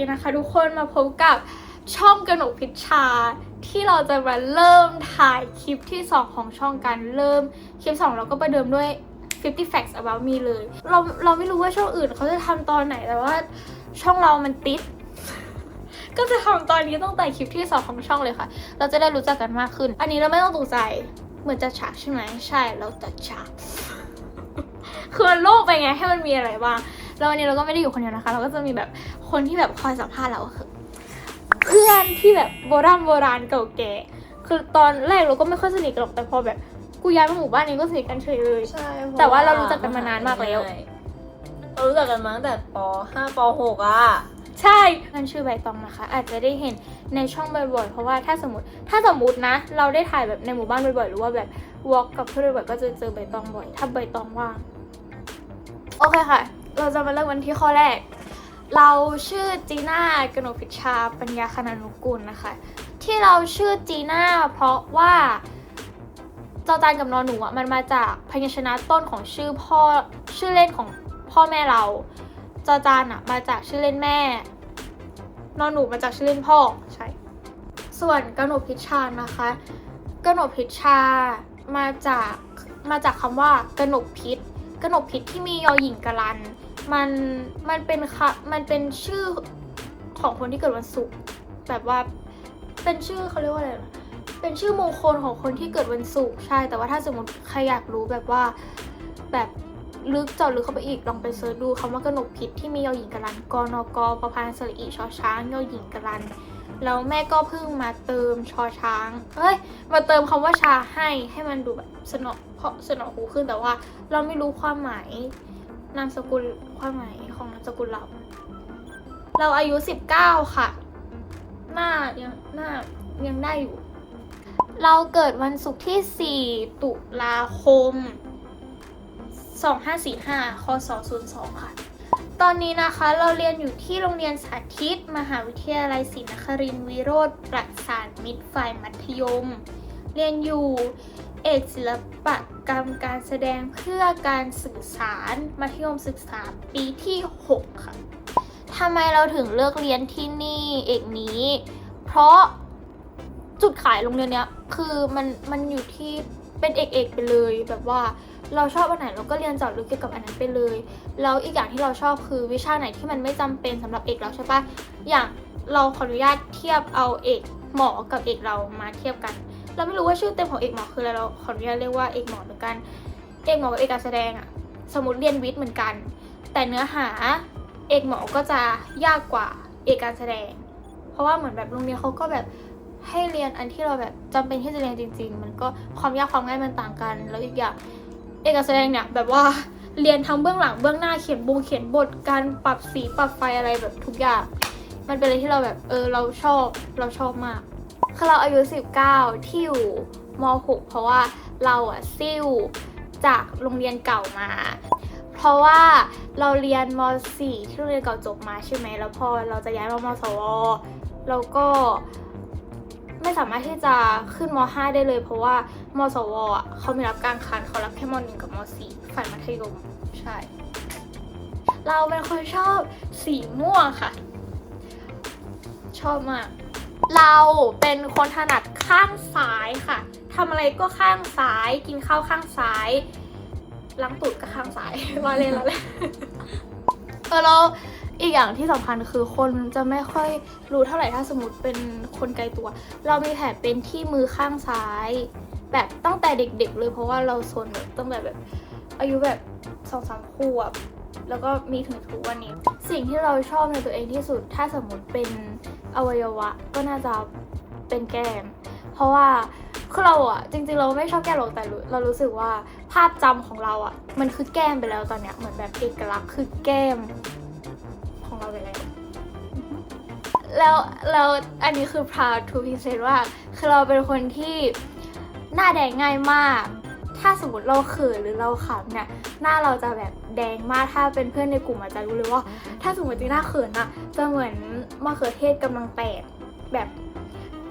ดีนะคะทุกคนมาพบกับช่องกระหนกพิชชา ที่เราจะมาเริ่มถ่ายคลิปที่ 2 ของช่องกันเริ่มคลิป 2 เราก็ประเดิมด้วย 50 facts about me เลย เราเราไม่รู้ว่าช่องอื่นเขาจะทำตอนไหนแต่ว่าช่องเรามันติด ก็จะทำตอนนี้ตั้งแต่คลิปที่ 2 ของช่องเลยค่ะ เราจะได้รู้จักกันมากขึ้น อันนี้เราไม่ต้องตกใจเหมือนจะฉากใช่ไหมใช่เราจะฉากคือมันโล่งไปไงให้มันมีอะไรบ้างแล้ววันนี้เราก็ไม่ได้อยู่คนเดียวนะคะ เราก็จะมีแบบ คนที่แบบคอยสัมภาษณ์เราก็คือเพื่อนที่แบบโบราณโบราณเก่าแก่ คือตอนแรกเราก็ไม่ค่อยสนิทกันหรอกแต่พอแบบกูย้ายมาหมู่บ้านนี้ก็สนิทกันเฉยเลย ใช่แต่ว่าเรารู้จักกันมานานมากแล้วเรารู้จักกันมาตั้งแต่ป .5 ป .6 อะ ใช่นั่นชื่อใบตองนะคะ อาจจะได้เห็นในช่องบ่อยๆ เพราะว่าถ้าสมมติถ้าสมมตินะ เราได้ถ่ายแบบในหมู่บ้านบ่อยๆ หรือว่าแบบวอล์กกับเพื่อนบ่อยๆ ก็จะเจอใบตองบ่อย ถ้าใบตองว่าง โอเคค่ะ เราจะมาเริ่มกันที่ข้อแรก เราชื่อจีน่ากนกพิชาปัญญาคณานุกูลนะคะ ที่เราชื่อจีน่าเพราะว่าจอจานกับนอนหนูอะมันมาจากพยัญชนะต้นของชื่อพ่อชื่อเล่นของพ่อแม่เรา จอจานอะมาจากชื่อเล่นแม่ นอนหนูมาจากชื่อเล่นพ่อใช่ส่วนกนกพิชานะคะกนกพิชามาจากมาจากคำว่ากนกพิษกนกพิษที่มียอหญิงกะลัน มันมันเป็นคะมันเป็นชื่อของคนที่เกิดวันศุกร์แบบว่าเป็นชื่อเขาเรียกว่าอะไรเป็นชื่อมงคลของคนที่เกิดวันศุกร์ใช่ แต่ว่าถ้าสมมติใครอยากรู้แบบว่าแบบลึกเจาะลึกเข้าไปอีกลองไปเสิร์ชดูคำว่ากนกพิษที่มียอหญิงกะลันกนกประพานสรีชอช้างยอหญิงกะลันแล้วแม่ก็เพิ่งมาเติมชอช้างเอ้ยมาเติมคำว่าชาให้ให้มันดูแบบสนอเพราะสนอหูขึ้นแต่ว่าเราไม่รู้ความหมาย นามสกุลความหมายของนามสกุลเรา เราอายุ19ค่ะ หน้ายังหน้ายังได้อยู่ เราเกิดวันศุกร์ที่ 4 ตุลาคม 2545คศ02 ค่ะ ตอนนี้นะคะเราเรียนอยู่ที่โรงเรียนสาธิต มหาวิทยาลัยศรีนครินทร์วิโรธประสานมิตรฝ่ายมัธยม เรียนอยู่ เอกศิลปกรรมการแสดงเพื่อการสื่อสารมัธยมศึกษาปีที่ 6 ค่ะทำไมเราถึงเลือกเรียนที่นี่เอกนี้ เพราะจุดขายโรงเรียนเนี้ยคือมันมันอยู่ที่เป็นเอกเอกไปเลยแบบว่าเราชอบอันไหนเราก็เรียนเจาะลึกเกี่ยวกับอันนั้นไปเลย แล้วอีกอย่างที่เราชอบคือวิชาไหนที่มันไม่จำเป็นสำหรับเอกเราใช่ปะอย่างเราขออนุญาตเทียบเอาเอกหมอกับเอกเรามาเทียบกัน เราไม่รู้ว่าชื่อเต็มของเอกหมอคืออะไรเราขออนุญาตเรียกว่าเอกหมอเหมือนกัน เอกหมอกับเอกการแสดงอะสมมติเรียนวิทย์เหมือนกัน แต่เนื้อหาเอกหมอก็จะยากกว่าเอกการแสดง เพราะว่าเหมือนแบบโรงเรียนเขาก็แบบให้เรียนอันที่เราแบบจำเป็นที่จะเรียนจริง ๆ มันก็ความยากความง่ายมันต่างกัน แล้วอีกอย่างเอกการแสดงเนี่ยแบบว่าเรียนทั้งเบื้องหลังเบื้องหน้าเขียนบงเขียนบทการปรับสีปรับไฟอะไรแบบทุกอย่าง มันเป็นอะไรที่เราแบบเออเราชอบเราชอบมาก คือเราอายุ 19 ที่อยู่ม .6 เพราะว่าเราอะซิ่วจากโรงเรียนเก่ามา เพราะว่าเราเรียนม .4 ที่โรงเรียนเก่าจบมาใช่ไหมแล้วพอเราจะย้ายมามสวเราก็ไม่สามารถที่จะขึ้นม .5 ได้เลย เพราะว่ามสวอะเขามีรับกลางคันเขารับแค่ม .1 กับม .4 ฝ่ายมัธยมใช่ เราเป็นคนชอบสีม่วงค่ะ ชอบมาก เราเป็นคนถนัดข้างซ้ายค่ะทำอะไรก็ข้างซ้าย กินข้าวข้างซ้ายล้างตูดก็ข้างซ้ายรอเล่นรอเล่นเออแล้วอีกอย่างที่สำคัญคือคนจะไม่ค่อยรู้เท่าไหร่ถ้าสมมติเป็นคนไกลตัว เรามีแผลเป็นที่มือข้างซ้าย แบบตั้งแต่เด็กๆเลยเพราะว่าเราซนแบบตั้งแต่แบบ อายุแบบสองสามขวบแล้วก็มีถึงทุกวันนี้ สิ่งที่เราชอบในตัวเองที่สุดถ้าสมมติเป็น อวัยวะก็น่าจะเป็นแก้ม เพราะว่าคือเราอะจริงๆเราไม่ชอบแก้มหรอกแต่เรารู้สึกว่าภาพจำของเราอะมันคือแก้มไปแล้วตอนเนี้ยเหมือนแบบเอกลักษณ์คือแก้มของเราไปแล้วแล้วแล้วอันนี้คือ proud to present ว่าคือเราเป็นคนที่หน้าแดงง่ายมาก ถ้าสมมติเราเขินหรือเราขำเนี่ยหน้าเราจะแบบ แดงมากถ้าเป็นเพื่อนในกลุ่มอาจจะรู้เลยว่า ถ้าสมมติจีน่าเขินอะจะเหมือนมะเขือเทศกำลังแตกแบบ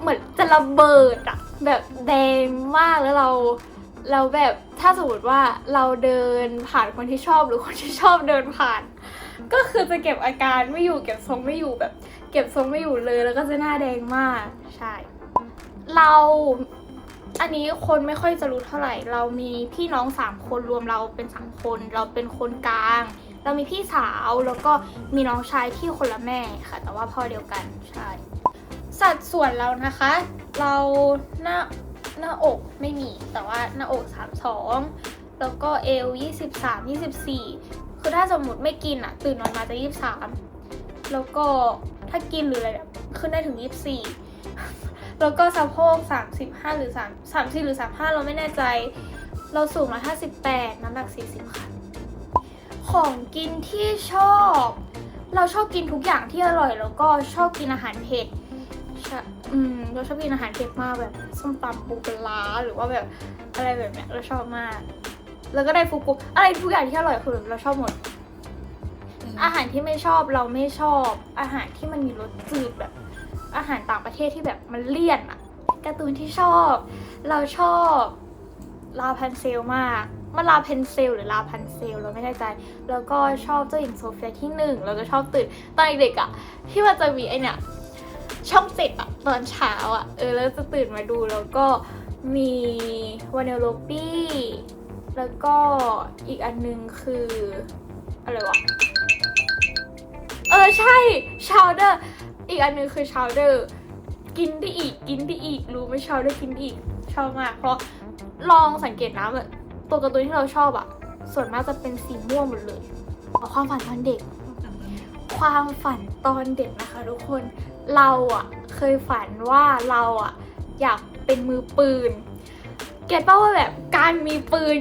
เหมือนจะระเบิดอะแบบแดงมากแล้วเราเราแบบถ้าสมมติว่าเราเดินผ่านคนที่ชอบหรือคนที่ชอบเดินผ่าน ก็คือจะเก็บอาการไม่อยู่เก็บทรงไม่อยู่แบบ เก็บทรงไม่อยู่เลยแล้วก็จะหน้าแดงมากใช่ เรา อันนี้คนไม่ค่อยจะรู้เท่าไหร่ เรามีพี่น้องสามคนรวมเราเป็นสามคน เราเป็นคนกลาง เรามีพี่สาวแล้วก็มีน้องชายที่คนละแม่ค่ะ แต่ว่าพ่อเดียวกันใช่สัดส่วนเรานะคะ เราหน้าหน้าอกไม่มี แต่ว่าหน้าอก 32 แล้วก็เอว 23 24 คือถ้าสมมติไม่กินอะตื่นนอนมาจะ 23 แล้วก็ถ้ากินหรืออะไรแบบขึ้นได้ถึง 24 แล้วก็สะโพก35 หรือ3 30หรือ 35 เราไม่แน่ใจ เราสูง158 น้ำหนัก 40 ค่ะ ของกินที่ชอบ เราชอบกินทุกอย่างที่อร่อยแล้วก็ชอบกินอาหารเผ็ดใช่อืมเราชอบกินอาหารเผ็ดมากแบบส้มตำปูปลาร้าหรือว่าแบบอะไรแบบเนี้ยเราชอบมาก แล้วก็ได้ฟูกุอะไรทุกอย่างที่อร่อยคือเราชอบหมด อาหารที่ไม่ชอบเราไม่ชอบ อาหารที่มันมีรสจืดแบบ อาหารต่างประเทศที่แบบมันเลี่ยนอะการ์ตูนที่ชอบ เราชอบลาพันเซลมากมันลาเพนเซลหรือลาพันเซลเราไม่แน่ใจ แล้วก็ชอบเจ้าหญิงโซเฟียที่หนึ่งแล้วก็ชอบตื่นตอนเด็กๆอะที่มันจะมีไอเนี่ยช่องเจ็ดอะตอนเช้าอะเออแล้วจะตื่นมาดูแล้วก็มีวานเนลโลปี้แล้วก็อีกอันนึงคืออะไรวะเออใช่ชาวเดอร์ อีกอันนึงคือชาวเดอร์กินได้อีกกินได้อีกรู้ไหมชาวเดอร์กินได้อีกชอบมาก เพราะลองสังเกตนะแบบตัวการ์ตูนที่เราชอบอะส่วนมากจะเป็นสีม่วงหมดเลยความฝันตอนเด็ก ความฝันตอนเด็กนะคะทุกคนเราอะเคยฝันว่าเราอะอยากเป็นมือปืนเก็ตป่าว่าแบบการมีปืน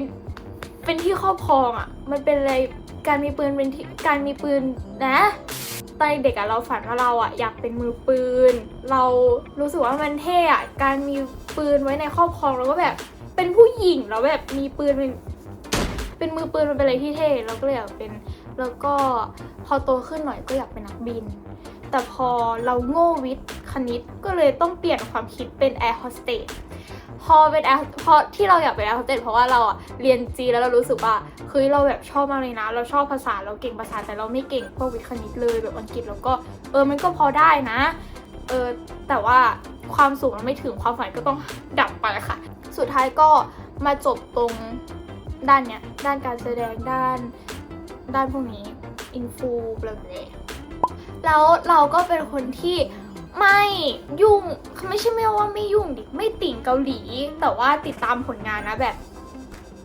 เป็นที่ครอบครองอะมันเป็นอะไร การมีปืนเป็นที่การมีปืนนะตอนเด็กอะเราฝันว่าเราอะอยากเป็นมือปืน เรารู้สึกว่ามันเท่อะการมีปืนไว้ในครอบครองแล้วก็แบบเป็นผู้หญิงแล้วแบบมีปืนเป็นเป็นมือปืนมันเป็นอะไรที่เท่เราก็เลยอยากเป็นแล้วก็พอโตขึ้นหน่อยก็อยากเป็นนักบิน แต่พอเราโง่วิทย์คณิตก็เลยต้องเปลี่ยนความคิดเป็นแอร์โฮสเตส พอเป็นแอร์พอที่เราอยากเป็นแอร์โฮสเตสเพราะว่าเราอะเรียนจีแล้วเรารู้สึกว่าเฮ้ยเราแบบชอบมากเลยนะ เราชอบภาษาเราเก่งภาษาแต่เราไม่เก่งพวกวิคณิตเลยแบบอังกฤษแล้วก็เออมันก็พอได้นะเออแต่ว่าความสูงมันไม่ถึงความฝันก็ต้องดับไปค่ะ สุดท้ายก็มาจบตรงด้านเนี้ยด้านการแสดงด้านด้านพวกนี้อินฟูแบบนี้แล้วเราก็เป็นคนที่ ไม่ยุ่งคือไม่ใช่ไม่ว่าไม่ยุ่งดิไม่ติ่งเกาหลี แต่ว่าติดตามผลงานนะแบบ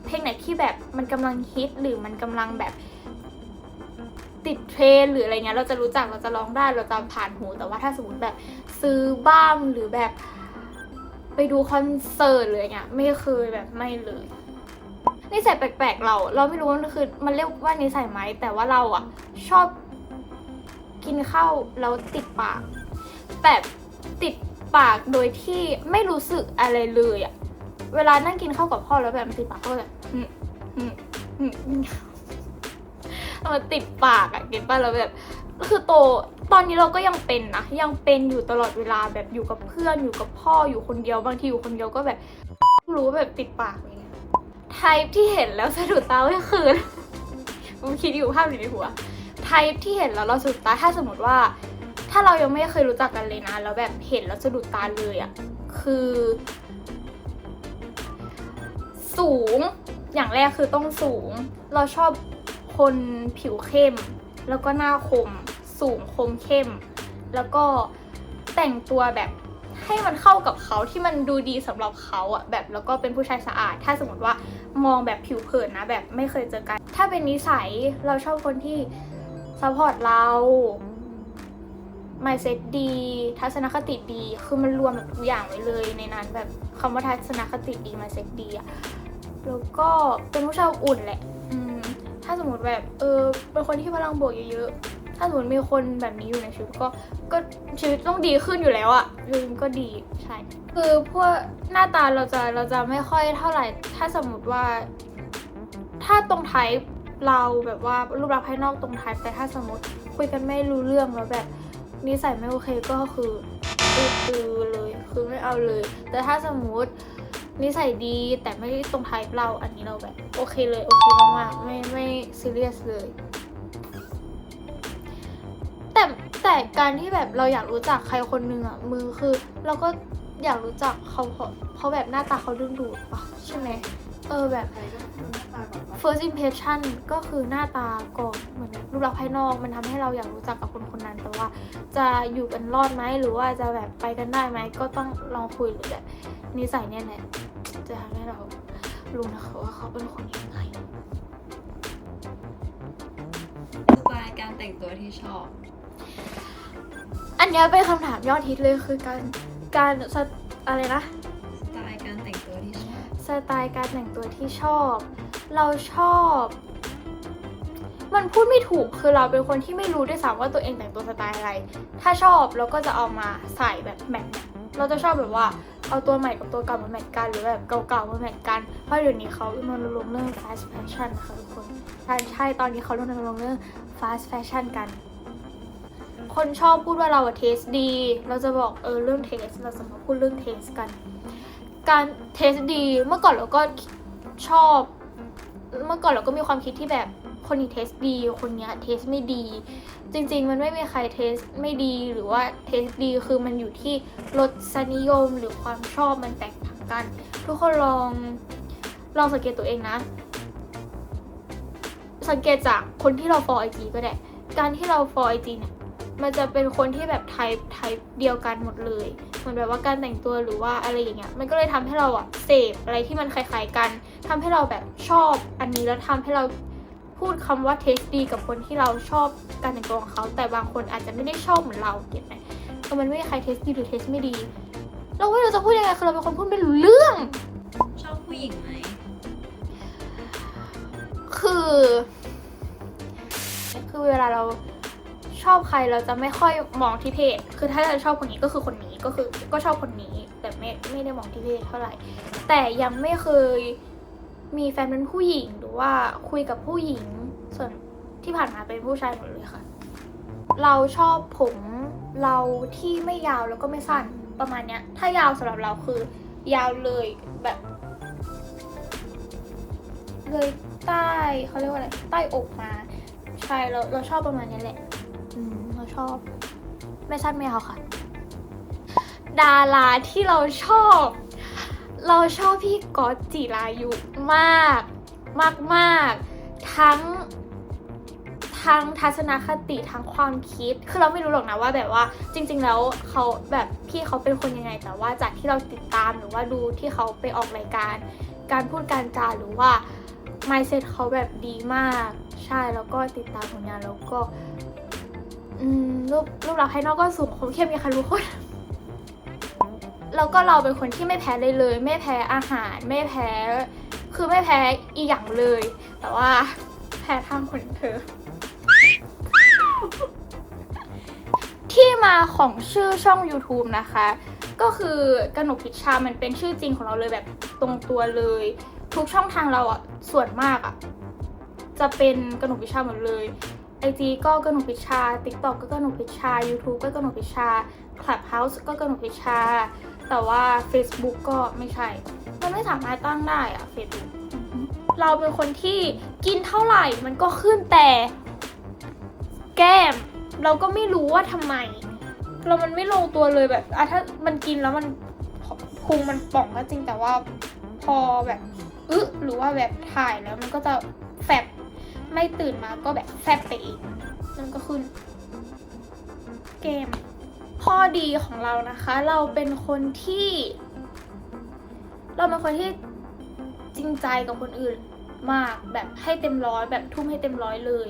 เพลงไหนที่แบบมันกำลังฮิตหรือมันกำลังแบบ ติดเทรนหรืออะไรเงี้ยเราจะรู้จักเราจะร้องได้เราจะผ่านหู แต่ว่าถ้าสมมติแบบซื้อบ้างหรือแบบ ไปดูคอนเสิร์ตหรืออะไรเงี้ยไม่เคยแบบไม่เลยนิสัยแปลกๆเรา เราไม่รู้ว่ามันคือมันเรียกว่านิสัยไหมแต่ว่าเราอะชอบกินข้าวแล้วติดปาก แบบติดปากโดยที่ไม่รู้สึกอะไรเลยอะเวลานั่งกินข้าวกับพ่อแล้วแบบมันติดปากก็แบบอืมอืมอืมอืมเอมาติดปากอะเก็ตป่ะแล้วแบบคือโตตอนนี้เราก็ยังเป็นนะยังเป็นอยู่ตลอดเวลาแบบอยู่กับเพื่อนอยู่กับพ่ออยู่คนเดียวบางทีอยู่คนเดียวก็แบบรู้ว่าแบบติดปากเลยไทป์ที่เห็นแล้วสะดุดตาก็คือผมคิดอยู่ภาพอยู่ในหัวไทป์ที่เห็นแล้วเราสะดุดตาถ้าสมมติว่า ถ้าเรายังไม่เคยรู้จักกันเลยนะ แล้วแบบเห็นแล้วสะดุดตาเลยอะ่ะ คือ สูง อย่างแรกคือต้องสูง เราชอบคนผิวเข้ม แล้วก็หน้าคม สูงคมเข้ม แล้วก็แต่งตัวแบบให้มันเข้ากับเขาที่มันดูดีสำหรับเขาอะแบบแล้วก็เป็นผู้ชายสะอาด ถ้าสมมติว่ามองแบบผิวเผินนะ แบบไม่เคยเจอกัน ถ้าเป็นนิสัยเราชอบคนที่ซัพพอร์ตเรา mindset ดี ทัศนคติดี คือมันรวมแบบทุกอย่างไว้เลยในนั้นแบบคำว่าทัศนคติดี mindset ดีอะแล้วก็เป็นผู้ชายอุ่นแหละ อืม ถ้าสมมติแบบ เออ เป็นคนที่พลังบวกเยอะๆ ถ้าสมมติมีคนแบบนี้อยู่ในชีวิตก็ ก็ชีวิตต้องดีขึ้นอยู่แล้วอะคือมันก็ดี ใช่ คือพวกหน้าตาเราจะ เราจะไม่ค่อยเท่าไหร่ ถ้าสมมติว่า ถ้าตรงไทป์เราแบบว่ารูปลักษณ์ภายนอกตรงไทป์แต่ถ้าสมมติคุยกันไม่รู้เรื่องแล้วแบบ นิสัยไม่โอเคก็คือตือตือเลยคือไม่เอาเลย แต่ถ้าสมมตินิสัยดีแต่ไม่ได้ตรงไทป์เราอันนี้เราแบบโอเคเลยโอเคมากๆไม่ไม่ซีเรียสเลย แต่แต่การที่แบบเราอยากรู้จักใครคนหนึ่งอะมือคือ เราก็อยากรู้จักเขาเพราะเพราะแบบหน้าตาเขาดึงดูดปะใช่ไหมเออแบบ ตาก่อนว่า first impression ก็คือหน้าตาก่อนเหมือนรูปลักษณ์ภายนอกมันทำให้เราอยากรู้จักกับคนคนนั้นแต่ว่า จะอยู่กันรอดไหมหรือว่าจะแบบไปกันได้ไหมก็ต้องลองคุยหรือแบบนิสัยเนี่ยแหละจะทำให้เรารู้นะคะว่าเขาเป็นคนยังไงสไตล์การแต่งตัวที่ชอบ อันเนี้ยเป็นคำถามยอดฮิตเลยคือการการสไตอะไรนะ สไตล์การแต่งตัวที่ชอบ สไตล์การแต่งตัวที่ชอบ เราชอบ มันพูดไม่ถูกคือเราเป็นคนที่ไม่รู้ด้วยซ้ำว่าตัวเองแต่งตัวสไตล์อะไร ถ้าชอบเราก็จะเอามาใส่แบบแมทเราจะชอบแบบว่าเอาตัวใหม่กับตัวเก่ามาแมทกันหรือแบบเก่าๆมาแมทกัน เพราะเดี๋ยวนี้เขารณรงค์เรื่อง fast fashion นะคะทุกคนใช่ใช่ตอนนี้เขารณรงค์เรื่อง fast fashion กัน คนชอบพูดว่าเราเทสดี เราจะบอกเออเรื่องเทสเราจะมาพูดเรื่องเทสกัน การเทสดีเมื่อก่อนเราก็ชอบ เมื่อก่อนเราก็มีความคิดที่แบบคนนี้เทสดี คนนี้เทสไม่ดี จริงๆ มันไม่มีใครเทสไม่ดีหรือว่าเทสดีคือมันอยู่ที่รสนิยมหรือความชอบมันแตกต่างกัน ทุกคนลองลองสังเกตตัวเองนะ สังเกตจากคนที่เรา follow IG ก็ได้ การที่เรา follow IG เนี่ย มันจะเป็นคนที่แบบไทป์ไทป์เดียวกันหมดเลยเหมือนแบบว่าการแต่งตัวหรือว่าอะไรอย่างเงี้ยมันก็เลยทำให้เราอะเสพอะไรที่มันคล้ายๆกันทำให้เราแบบชอบอันนี้แล้วทำให้เราพูดคำว่าเทสดีกับคนที่เราชอบการแต่งตัวของเขา แต่บางคนอาจจะไม่ได้ชอบเหมือนเราเก็ตไหมเออมันไม่มีใครเทสดีหรือเทสไม่ดี เราไม่รู้จะพูดยังไงคือเราเป็นคนพูดไม่รู้เรื่อง ชอบผู้หญิงไหมคือ คือเวลาเรา ชอบใครเราจะไม่ค่อยมองที่เพศ คือถ้าเราชอบคนนี้ก็คือคนนี้ก็คือก็ชอบคนนี้แต่ไม่ไม่ได้มองที่เพศเท่าไหร่ แต่ยังไม่เคยมีแฟนเป็นผู้หญิงหรือว่าคุยกับผู้หญิงส่วนที่ผ่านมาเป็นผู้ชายหมดเลยค่ะ เราชอบผมเราที่ไม่ยาวแล้วก็ไม่สั้นประมาณเนี้ย ถ้ายาวสำหรับเราคือยาวเลยแบบ เลยใต้เขาเรียกว่าอะไรใต้อกมา ใช่เราเราชอบประมาณนี้แหละ เราชอบ ไม่สั้นไม่เอาค่ะ ดาราที่เราชอบ เราชอบพี่ก๊อตจิรายุมาก มากมากทั้งทั้งทัศนคติทั้งความคิด คือเราไม่รู้หรอกนะว่าแบบว่า จริง ๆ แล้วเขาแบบพี่เขาเป็นคนยังไง แต่ว่าจากที่เราติดตามหรือว่าดูที่เขาไปออกรายการ การพูดการจาหรือว่า mindset เขาแบบดีมาก ใช่แล้วก็ติดตามผลงานแล้วก็ รูปรูปลักษณ์ภายนอกก็สูงคมเข้มมีครรู้คนแล้วก็เราเป็นคนที่ไม่แพ้เลยเลย ไม่แพ้อาหาร ไม่แพ้ คือไม่แพ้อีหยังเลย แต่ว่าแพ้ทางคนเธอ ที่มาของชื่อช่อง YouTube นะคะ ก็คือกนกพิชชามันเป็นชื่อจริงของเราเลยแบบตรงตัวเลย ทุกช่องทางเราอะส่วนมากอะจะเป็นกนกพิชชาหมดเลย ไอจีก็กนกพิชชา TikTok ก็กนกพิชชา YouTube ก็กนกพิชชา Clubhouse ก็กนกพิชชา แต่ว่า Facebook ก็ไม่ใช่ มันไม่สามารถตั้งได้อะ Facebook เราเป็นคนที่กินเท่าไหร่มันก็ขึ้นแต่แก้ม เราก็ไม่รู้ว่าทำไม เรามันไม่ลงตัวเลยแบบอะถ้ามันกินแล้วมันพุงมันป่องก็จริงแต่ว่าพอแบบอึหรือว่าแบบถ่ายแล้วมันก็จะแฟบ ไม่ตื่นมาก็แบบแฟบไปเองมันก็ขึ้น เกม ข้อดีของเรานะคะ เราเป็นคนที่ เราเป็นคนที่จริงใจกับคนอื่นมากแบบให้เต็มร้อยแบบทุ่มให้เต็มร้อยเลย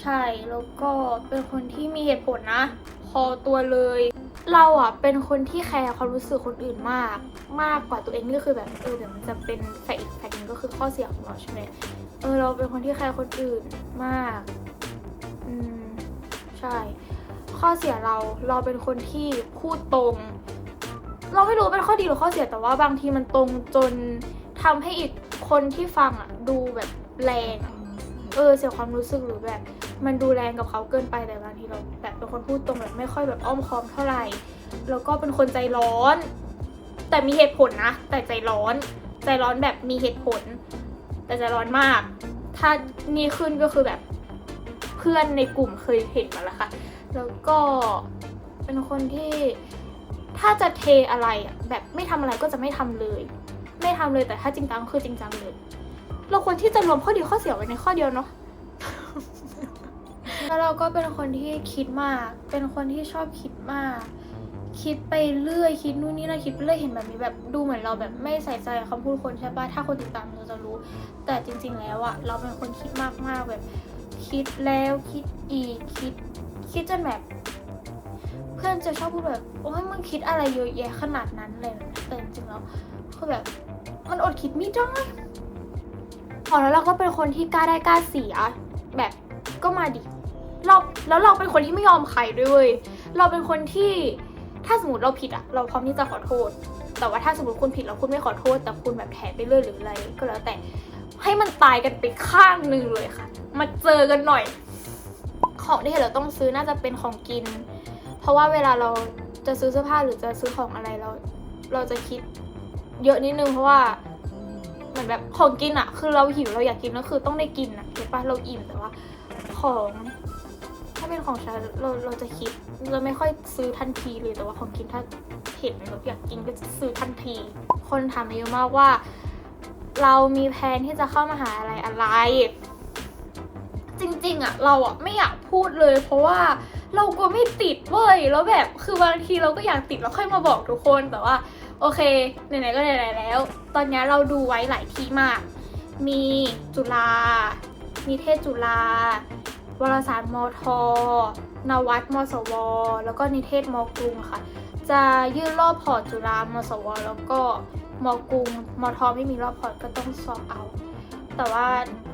ใช่แล้วก็เป็นคนที่มีเหตุผลนะพอตัวเลย เราอะเป็นคนที่แคร์ความรู้สึกคนอื่นมาก มากกว่าตัวเองนี่คือแบบเออเดี๋ยวมันจะเป็นแฟกอีกแฟกหนึงก็คือข้อเสียของเราใช่ไหม เออเราเป็นคนที่แคร์คนอื่นมาก อืม ใช่ ข้อเสียเราเราเป็นคนที่พูดตรง เราไม่รู้เป็นข้อดีหรือข้อเสียแต่ว่าบางทีมันตรงจนทำให้อีกคนที่ฟังอะดูแบบแรง เออเสียความรู้สึกหรือแบบ มันดูแรงกับเขาเกินไปแต่บางทีเราแบบเป็นคนพูดตรงแบบไม่ค่อยแบบอ้อมค้อมเท่าไหร่ แล้วก็เป็นคนใจร้อน แต่มีเหตุผลนะ แต่ใจร้อน ใจร้อนแบบมีเหตุผล แต่ใจร้อนมาก ถ้านี่ขึ้นก็คือแบบเพื่อนในกลุ่มเคยเห็นมาแล้วค่ะ แล้วก็เป็นคนที่ถ้าจะเทอะไรอะแบบไม่ทำอะไรก็จะไม่ทำเลย ไม่ทำเลยแต่ถ้าจริงจังคือจริงจังเลย เราควรที่จะรวมข้อดีข้อเสียไว้ในข้อเดียวเนาะแล้วเราก็เป็นคนที่คิดมาก เป็นคนที่ชอบคิดมาก คิดไปเรื่อยคิดนู่นนี่นั่นคิดไปเรื่อยเห็นแบบนี้แบบดูเหมือนเราแบบไม่ใส่ใจคำพูดคนใช่ปะถ้าคนติดตามเราจะรู้ แต่จริง ๆ แล้วอะเราเป็นคนคิดมากมากๆแบบ คิดแล้วคิดอีกคิด คิดจนแบบ เพื่อนจะชอบพูดแบบโอ้ยมึงคิดอะไรเยอะแยะขนาดนั้นเลยแต่จริงๆแล้วคือแบบมันอดคิดไม่ได้อ๋อแล้วเราก็เป็นคนที่กล้าได้กล้าเสียแบบก็มาดิเราแล้วเราเป็นคนที่ไม่ยอมใครด้วย เราเป็นคนที่ ถ้าสมมติเราผิดอะเราพร้อมที่จะขอโทษ แต่ว่าถ้าสมมติคุณผิดแล้วคุณไม่ขอโทษ แต่คุณแบบแถไปเรื่อยหรืออะไรก็แล้วแต่ให้มันตายกันไปข้างหนึ่งเลยค่ะ มาเจอกันหน่อย ของที่เราต้องซื้อน่าจะเป็นของกิน เพราะว่าเวลาเราจะซื้อเสื้อผ้าหรือจะซื้อของอะไรเรา เราจะคิดเยอะนิดนึงเพราะว่าเหมือนแบบของกินอะคือเราหิวเราอยากกินก็คือต้องได้กินอะเห็นปะเราอิ่มแต่ว่า ของ ถ้าเป็นของใช้เราเราจะคิด เราไม่ค่อยซื้อทันทีเลยแต่ว่าของกินถ้าเห็นแบบอยากกินก็จะซื้อทันที คนถามมาเยอะมากว่า เรามีแผนที่จะเข้ามาหาอะไรอะไร จริงๆอะเราอะไม่อยากพูดเลย เพราะว่าเราก็ไม่ติดเว้ยแล้วแบบคือบางทีเราก็อยากติดแล้วค่อยมาบอกทุกคนแต่ว่าโอเคไหนๆก็ไหนๆแล้ว ตอนนี้เราดูไว้หลายที่มาก มีจุฬานิเทศจุฬา วารสารมท นวัดมสว แล้วก็นิเทศมกรุงค่ะ จะยื่นรอบพอร์ตจุฬามสว แล้วก็มกรุงมทไม่มีรอบพอร์ตก็ต้องสอบเอา แต่ว่า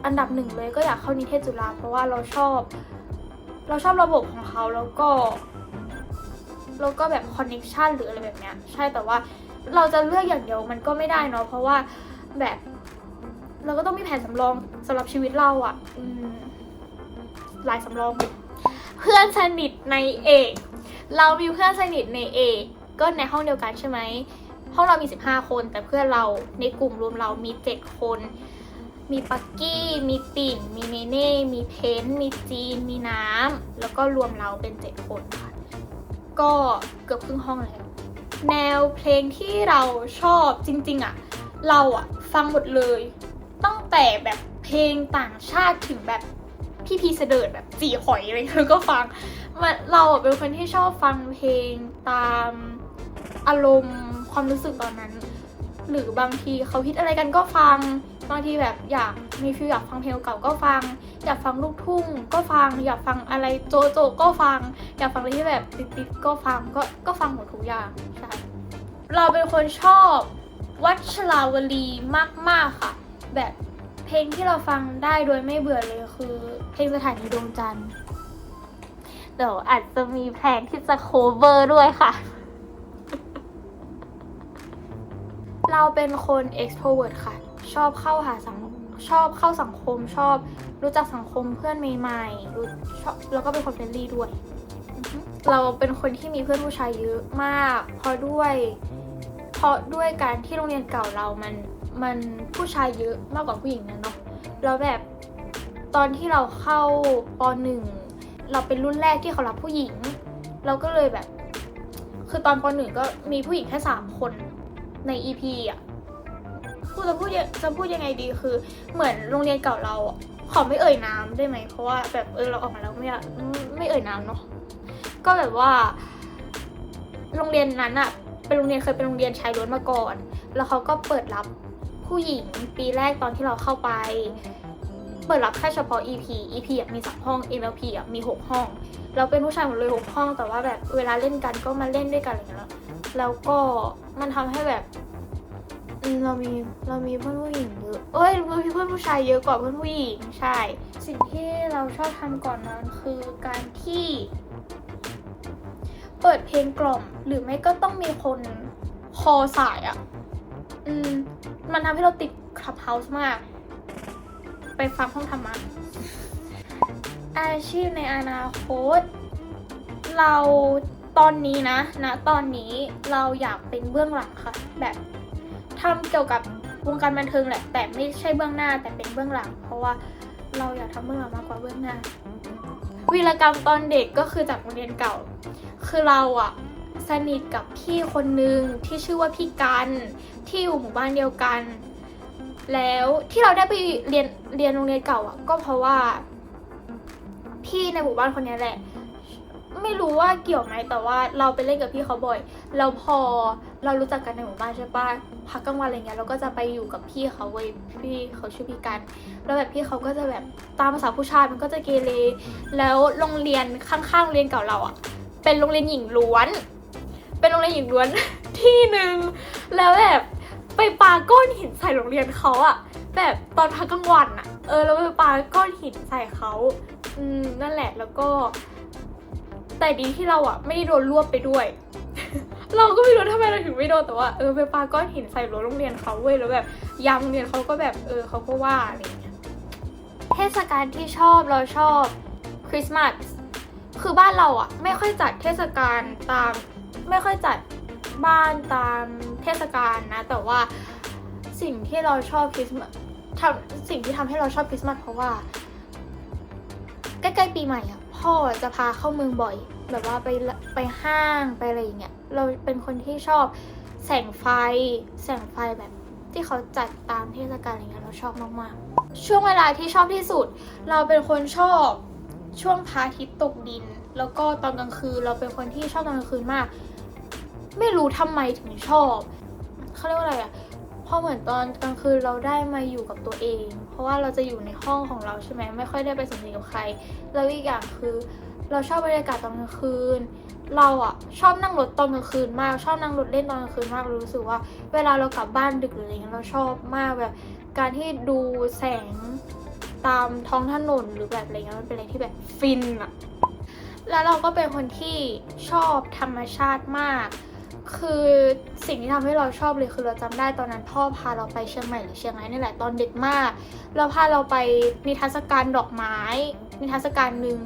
อันดับหนึ่งเลยก็อยากเข้านิเทศจุฬาเพราะว่าเราชอบ เราชอบระบบของเขาแล้วก็แล้วก็แบบคอนเน c ชันหรืออะไรแบบเนี้ยใช่แต่ว่าเราจะเลือกอย่างเดียวมันก็ไม่ได้เนาะเพราะว่าแบบ เราก็ต้องมีแผนสำรองสำหรับชีวิตเราอะ่ะ อืม ลายสำรอง เพื่อนสนิทในเอกเรามีเพื่อนสนิทในเอกก็ในห้องเดียวกันใช่ไหมห้องเรามี 15 คน แต่เพื่อนเราในกลุ่มรวมเรามี 7 คน มีปักกี้ มีปิ่น มีเนเน่ มีเพนมีจีน มีน้ำ แล้วก็รวมเราเป็น 7 คนค่ะ ก็เกือบครึ่งห้องแล้ว แนวเพลงที่เราชอบจริงๆอะเราอะฟังหมดเลย ตั้งแต่แบบเพลงต่างชาติถึงแบบ พี่พีเสดิร์ดแบบจีหอยอะไรเงี้ยก็ฟังมันเราเป็นคนที่ชอบฟังเพลงตามอารมณ์ความรู้สึกตอนนั้น หรือบางทีเขาฮิตอะไรกันก็ฟังบางทีแบบอยากมีฟิลอยากฟังเพลงเก่าก็ฟัง อยากฟังลูกทุ่ง ก็ฟัง อยากฟังอะไรโจโจก็ฟัง อยากฟังอะไรที่แบบติดๆก็ฟังก็ก็ฟังหมดทุกอย่างใช่เราเป็นคนชอบวัชราวลีมากๆค่ะ แบบเพลงที่เราฟังได้โดยไม่เบื่อเลยคือ ลงสถานีดวงจันทร์เดี๋ยวอาจจะมีแพลนที่จะโคเวอร์ด้วยค่ะ เราเป็นคน extrovert ค่ะ ชอบเข้าหาสังชอบเข้าสังคมชอบรู้จักสังคมเพื่อนใหม่ๆรู้ชอบแล้วก็เป็นคนเฟรนลี่ด้วย เราเป็นคนที่มีเพื่อนผู้ชายเยอะมาก เพราะด้วยเพราะด้วยการที่โรงเรียนเก่าเรามันมันผู้ชายเยอะมากกว่าผู้หญิงนะเนาะแล้วแบบ ตอนที่เราเข้าปหนึ่งเราเป็นรุ่นแรกที่เขารับผู้หญิง เราก็เลยแบบ คือตอนปหนึ่งก็มีผู้หญิงแค่สามคนใน EP อะพูดจะพูดจะพูดยังไงดีคือ เหมือนโรงเรียนเก่าเราขอไม่เอ่ยน้ำได้ไหมเพราะว่าแบบเออเราออกมาแล้วไม่อยากไม่เอ่ยน้ำเนาะก็แบบว่า โรงเรียนนั้นอะเป็นโรงเรียนเคยเป็นโรงเรียนชายล้วนมาก่อน แล้วเขาก็เปิดรับผู้หญิงปีแรกตอนที่เราเข้าไป เปิดรับแค่เฉพาะ EP EP อะมีสามห้อง MLP อะมีหกห้อง เราเป็นผู้ชายหมดเลยหกห้อง แต่ว่าแบบเวลาเล่นกันก็มาเล่นด้วยกันอะไรเงี้ยแล้วก็มันทำให้แบบเรามีเรามีเพื่อนผู้หญิงเยอะเอ้ยเรามีเพื่อนผู้ชายเยอะกว่าเพื่อนผู้หญิงใช่ สิ่งที่เราชอบทำก่อนนอนคือการที่ เปิดเพลงกล่อม หรือไม่ก็ต้องมีคนคอสายอะ่ะ อืม มันทำให้เราติดคลับเฮาส์มาก ไปฟังห้องธรรมะอาชีพในอนาคต เราตอนนี้นะนะตอนนี้เราอยากเป็นเบื้องหลังค่ะ แบบทำเกี่ยวกับวงการบันเทิงแหละ แต่ไม่ใช่เบื้องหน้าแต่เป็นเบื้องหลัง เพราะว่าเราอยากทำเบื้องหลังมากกว่าเบื้องหน้าวีรกรรมตอนเด็กก็คือจากโรงเรียนเก่า คือเราอะสนิทกับพี่คนนึงที่ชื่อว่าพี่กันที่อยู่หมู่บ้านเดียวกัน แล้วที่เราได้ไปเรียนเรียนโรงเรียนเก่าอะ ก็เพราะว่า พี่ในหมู่บ้านคนนี้แหละ ไม่รู้ว่าเกี่ยวไหมแต่ว่าเราไปเล่นกับพี่เขาบ่อยแล้วพอเรารู้จักกันในหมู่บ้านใช่ปะพักกลางวันอะไรเงี้ยเราก็จะไปอยู่กับพี่เขาเว้ยพี่เขาชื่อพี่กัน แล้วแบบพี่เขาก็จะแบบตามภาษาผู้ชายมันก็จะเกเรแล้วโรงเรียนข้างๆโรงเรียนเก่าเราอะ เป็นโรงเรียนหญิงล้วน เป็นโรงเรียนหญิงล้วนที่หนึ่งแล้วแบบ ไปปาก้อนหินใส่โรงเรียนเขาอะแบบตอนพักกลางวันอะเออแล้วไปปาก้อนหินใส่เขาอืมนั่นแหละแล้วก็ แต่ดีที่เราอะไม่ได้โดนรวบไปด้วย เราก็ไม่รู้ทำไมเราถึงไม่โดนแต่ว่าเออไปปาก้อนหินใส่รั้วโรงเรียนเขาเว้ยแล้วแบบยามโรงเรียนเขาก็แบบเออเขาก็ว่าอะไรอย่างเงี้ยเทศกาลที่ชอบเราชอบคริสต์มาสคือบ้านเราอะไม่ค่อยจัดเทศกาลตาม ไม่ค่อยจัดบ้านตาม เทศกาลนะ แต่ว่าสิ่งที่เราชอบคริสต์มาสทำสิ่งที่ทำให้เราชอบคริสต์มาสเพราะว่า ใกล้ๆปีใหม่อะพ่อจะพาเข้าเมืองบ่อย แบบว่าไปไปห้างไปอะไรอย่างเงี้ยเราเป็นคนที่ชอบแสงไฟ แสงไฟแบบที่เขาจัดตามเทศกาลอะไรเงี้ยเราชอบมากๆ ช่วงเวลาที่ชอบที่สุด เราเป็นคนชอบช่วงพระอาทิตย์ตกดิน แล้วก็ตอนกลางคืนเราเป็นคนที่ชอบตอนกลางคืนมาก ไม่รู้ทำไมถึงชอบเขาเรียกว่าอะไรอะเพราะเหมือนตอนกลางคืนเราได้มาอยู่กับตัวเอง เพราะว่าเราจะอยู่ในห้องของเราใช่ไหมไม่ค่อยได้ไปสังสรรค์กับใคร แล้วอีกอย่างคือเราชอบบรรยากาศตอนกลางคืน เราอะชอบนั่งรถตอนกลางคืนมากชอบนั่งรถเล่นตอนกลางคืนมากรู้สึกว่า เวลาเรากลับบ้านดึกหรืออะไรเงี้ยเราชอบมากแบบ การที่ดูแสงตามท้องถนนหรือแบบอะไรเงี้ยมันเป็นอะไรที่แบบฟินอะแล้วเราก็เป็นคนที่ชอบธรรมชาติมาก คือสิ่งที่ทำให้เราชอบเลยคือเราจำได้ตอนนั้นพ่อพาเราไปเชียงใหม่หรือเชียงรายนี่แหละตอนเด็กมาก เราพาเราไปนิทรรศการดอกไม้ นิทรรศการหนึ่ง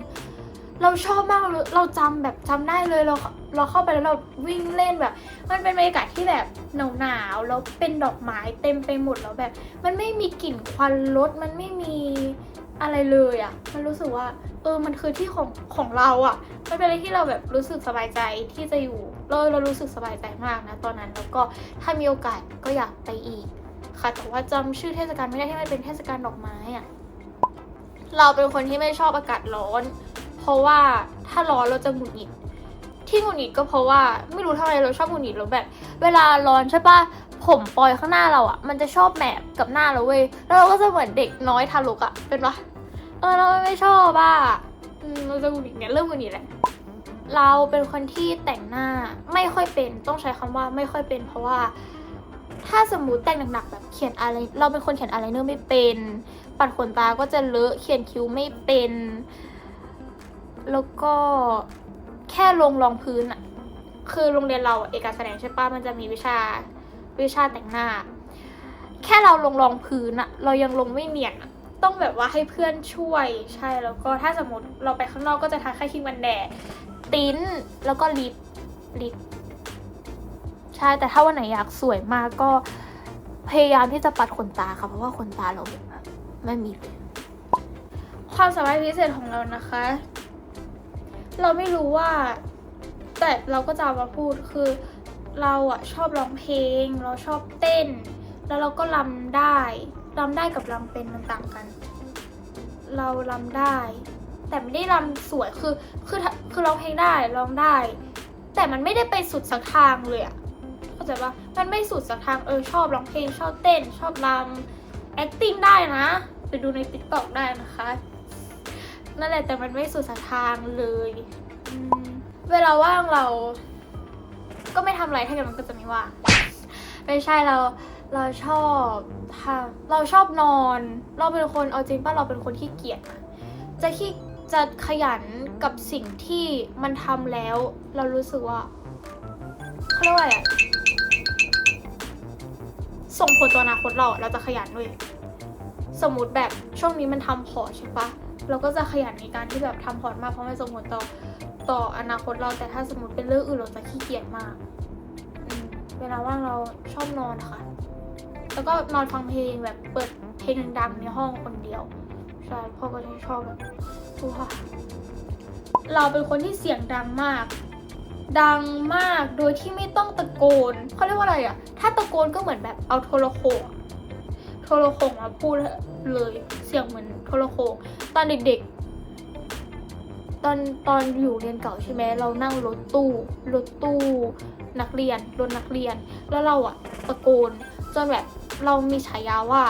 เราชอบมากเราเราจำแบบจำได้เลยเราเราเข้าไปแล้วเราวิ่งเล่นแบบ มันเป็นบรรยากาศที่แบบหนาวหนาวๆแล้วเป็นดอกไม้เต็มไปหมดแล้วแบบ มันไม่มีกลิ่นควันรถมันไม่มี อะไรเลยอะ่ะ มันรู้สึกว่า เออ มันคือที่ของของเราอะ่ะ มันเป็นอะไรที่เราแบบรู้สึกสบายใจที่จะอยู่ เราเรารู้สึกสบายใจมากนะตอนนั้น แล้วก็ถ้ามีโอกาสก็อยากไปอีก ค่ะ แต่ว่าจำชื่อเทศกาลไม่ได้ที่มันเป็นเทศกาลดอกไม้อะเราเป็นคนที่ไม่ชอบอากาศร้อน เพราะว่าถ้าร้อนเราจะหงุดหงิดที่หงุดหงิดก็เพราะว่าไม่รู้ทำไมเราชอบหงุดหงิดแล้วแบบ เวลาร้อนใช่ปะ ผมปลอยข้างหน้าเราอะมันจะชอบแมบกับหน้าเราเว้ยแล้วเราก็จะเหมือนเด็กน้อยทารกอะเป็นปะเออเราไม่ชอบอะอืมเราจะหงุดหงิดเนี่ยเริ่มหงุดหงิดแหละเราเป็นคนที่แต่งหน้าไม่ค่อยเป็นต้องใช้คำว่าไม่ค่อยเป็น เพราะว่า ถ้าสมมติแต่งหนักๆแบบเขียนอะไร เราเป็นคนเขียนอะไรเนอร์ไม่เป็น ปัดขนตาก็จะเลอะเขียนคิ้วไม่เป็น แล้วก็แค่ลงรองพื้นอะคือโรงเรียนเราเอกการแสดงใช่ปะมันจะมีวิชา วิชาแต่งหน้า แค่เราลงรองพื้นอะเรายังลงไม่เนียนต้องแบบว่าให้เพื่อนช่วยใช่แล้วก็ถ้าสมมติเราไปข้างนอกก็จะทาแค่ครีมกันแดดติ้นแล้วก็ลิปลิปใช่แต่ถ้าวันไหนอยากสวยมากก็พยายามที่จะปัดขนตาค่ะ เพราะว่าขนตาเราไม่มีเลยความสามารถพิเศษของเรานะคะ เราไม่รู้ว่า แต่เราก็จะมาพูดคือ เราอะชอบร้องเพลง เราชอบเต้น แล้วเราก็รำได้รำได้กับรำเป็นมันต่างกัน เรารำได้ แต่ไม่ได้รำสวยคือคือคือร้องเพลงได้ร้องได้ แต่มันไม่ได้ไปสุดสักทางเลยอะเข้าใจปะมันไม่สุดสักทางเออชอบร้องเพลงชอบเต้น ชอบรำ acting ได้นะไปดูใน TikTok ได้นะคะนั่นแหละแต่มันไม่สุดสักทางเลย เวลาว่างเรา ก็ไม่ทำอะไรถ้าเกิดมันก็จะไม่ว่างไม่ใช่เราเราชอบทำเราชอบนอน เราเป็นคนเอาจริงป่ะเราเป็นคนขี้เกียจจะขี้จะขยันกับสิ่งที่มันทำแล้ว เรารู้สึกว่าเขาเรียกว่าอะไรส่งผลต่ออนาคตเราเราจะขยันด้วย สมมุติแบบช่วงนี้มันทำพอใช่ปะ เราก็จะขยันในการที่แบบทำพอร์ตมากเพราะมันส่งผลต่อต่ออนาคตเราแต่ถ้าสมมติเป็นเรื่องอื่นเราจะขี้เกียจมากอืมเวลาว่างเราชอบนอนค่ะ แล้วก็นอนฟังเพลงแบบเปิดเพลงดังๆในห้องคนเดียวใช่พ่อก็จะชอบแบบว้าเราเป็นคนที่เสียงดังมาก ดังมากโดยที่ไม่ต้องตะโกนเขาเรียกว่าอะไรอะถ้าตะโกนก็เหมือนแบบเอาโทรโขง โทรโขงมาพูดเลยเสียงเหมือนโทรโขงตอนเด็กๆ ตอนตอนอยู่เรียนเก่าใช่ไหมเรานั่งรถตู้รถตู้ นักเรียนรถนักเรียน แล้วเราอะตะโกนจนแบบเรามีฉายาว่า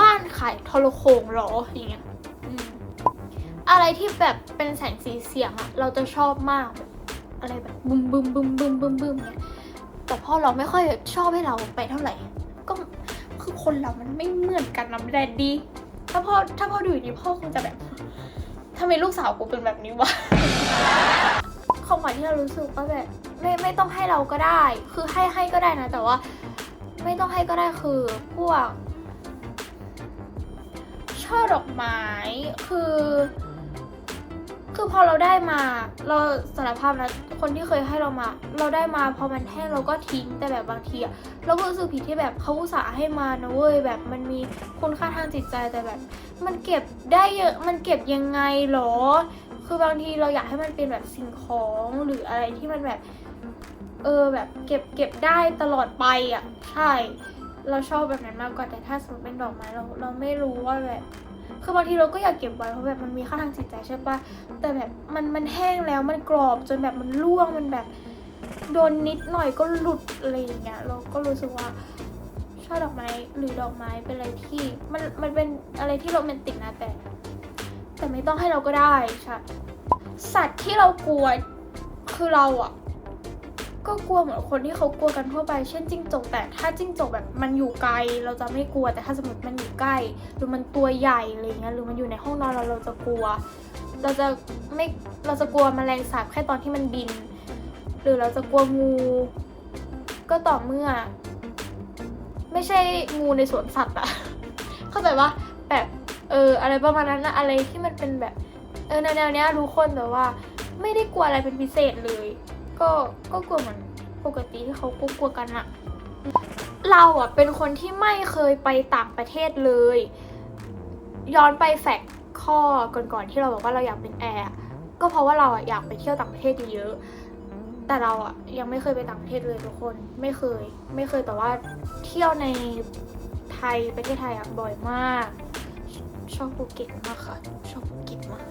บ้านขายโทรโขงหรออย่างเงี้ยอะไรที่แบบเป็นแสงสีเสียงอะเราจะชอบมาก อะไรแบบบึมบึมบึมบึมบึมบึมเนี่ยแต่พ่อเราไม่ค่อยชอบให้เราไปเท่าไหร่ก็ คือคนเรามันไม่เหมือนกันนะแดดดี ถ้าพ่อถ้าพ่อดูอย่างนี้พ่อคงจะแบบทำไมลูกสาวกูเป็นแบบนี้วะความหวานที่เรารู้สึกว่าแบบไม่ไม่ต้องให้เราก็ได้ คือให้ให้ก็ได้นะ แต่ว่า ไม่ต้องให้ก็ได้คือพวกช่อดอกไม้คือ คือพอเราได้มา เราสารภาพนะคนที่เคยให้เรามา เราได้มาพอมันแห้งเราก็ทิ้งแต่แบบบางทีอะเราก็รู้สึกผิดที่แบบเขาอุตส่าห์ให้มานะเว้ยแบบมันมีคุณค่าทางจิตใจแต่แบบ มันเก็บได้เยอะมันเก็บยังไงหรอ คือบางทีเราอยากให้มันเป็นแบบสิ่งของหรืออะไรที่มันแบบ เออแบบเก็บเก็บได้ตลอดไปอะใช่ เราชอบแบบนั้นมากกว่าแต่ถ้าสมมติเป็นดอกไม้เราเราไม่รู้ว่าแบบ คือบางทีเราก็อยากเก็บไว้เพราะแบบมันมีค่าทางจิตใจใช่ปะแต่แบบมันมันแห้งแล้วมันกรอบจนแบบมันร่วงมันแบบโดนนิดหน่อยก็หลุดอะไรอย่างเงี้ยเราก็รู้สึกว่าชอบดอกไม้หรือดอกไม้เป็นอะไรที่มันมันเป็นอะไรที่โรแมนติกนะแต่แต่ไม่ต้องให้เราก็ได้ใช่สัตว์ที่เรากลัวคือเราอะ ก็กลัวเหมือนคนที่เขากลัวกันทั่วไป เช่นจิ้งจก แต่ถ้าจิ้งจกแบบมันอยู่ไกล เราจะไม่กลัว แต่ถ้าสมมติมันอยู่ใกล้ หรือมันตัวใหญ่อะไรเงี้ย หรือมันอยู่ในห้องนอนเราเราจะกลัว เราจะไม่ เราจะกลัวแมลงสาบแค่ตอนที่มันบิน หรือเราจะกลัวงู ก็ต่อเมื่อ ไม่ใช่งูในสวนสัตว์อะเข้าใจว่าแบบเอออะไรประมาณนั้นนะอะไรที่มันเป็นแบบ เออแนวๆเนี้ยรู้คนแต่ว่า ไม่ได้กลัวอะไรเป็นพิเศษเลย ก็ก็กลัวเหมือนปกติที่เขากลัวกันอะเราอะเป็นคนที่ไม่เคยไปต่างประเทศเลย ย้อนไปแฟกข้อก่อนๆที่เราบอกว่าเราอยากเป็นแอร์ก็เพราะว่าเราอะอยากไปเที่ยวต่างประเทศเยอะแต่เราอะยังไม่เคยไปต่างประเทศเลยทุกคนไม่เคย ไม่เคยแต่ว่าเที่ยวในไทยประเทศไทยอะบ่อยมาก ชอบภูเก็ตมากค่ะ ชอบภูเก็ตมาก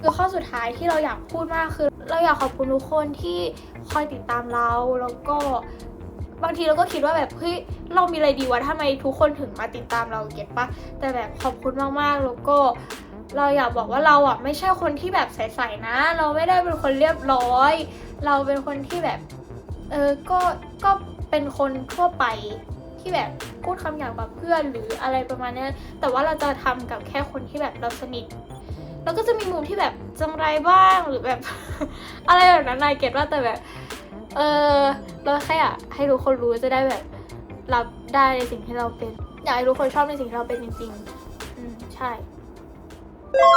คือข้อสุดท้ายที่เราอยากพูดมากคือ เราอยากขอบคุณทุกคนที่คอยติดตามเราแล้วก็บางทีเราก็คิดว่าแบบเฮ้ยเรามีอะไรดีวะทำไมทุกคนถึงมาติดตามเราเก็ตปะแต่แบบขอบคุณมากๆแล้วก็ เราอยากบอกว่าเราอะไม่ใช่คนที่แบบใสๆนะ เราไม่ได้เป็นคนเรียบร้อย เราเป็นคนที่แบบเออก็ก็เป็นคนทั่วไปที่แบบพูดคำหยาบกับเพื่อนหรืออะไรประมาณนี้แต่ว่าเราจะทำกับแค่คนที่แบบเราสนิท แล้วก็จะมีมุมที่แบบจังไรบ้างหรือแบบ อะไรแบบนั้นนายเก็ตว่าแต่แบบ เออเราแค่อยากให้ทุกคนรู้จะได้แบบ รับได้ในสิ่งที่เราเป็นอยากให้ทุกคนชอบในสิ่งที่เราเป็นจริงๆอืมใช่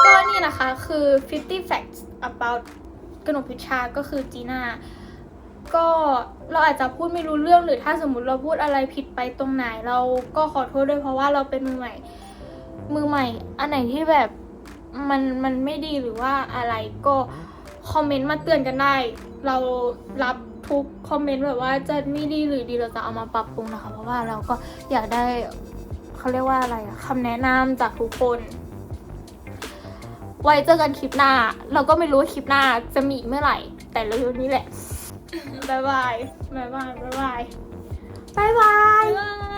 ก็นี่นะคะคือ 50 facts about กนกพิชชาก็คือจีน่าก็เราอาจจะพูดไม่รู้เรื่องหรือถ้าสมมุติเราพูดอะไรผิดไปตรงไหนเราก็ขอโทษด้วยเพราะว่าเราเป็นมือใหม่ มือใหม่ อันไหนที่แบบ มันมันไม่ดีหรือว่าอะไรก็คอมเมนต์มาเตือนกันได้ เรารับทุกคอมเมนต์แบบว่าจะไม่ดีหรือดีเราจะเอามาปรับปรุงนะคะ เพราะว่าเราก็อยากได้เขาเรียกว่าอะไรอะคำแนะนำจากทุกคน ไว้เจอกันคลิปหน้า เราก็ไม่รู้ว่าคลิปหน้าจะมีเมื่อไหร่ แต่เร็วๆนี้แหละบ๊ายบายบ๊ายบายบ๊ายบายบ๊ายบายบ๊ายบาย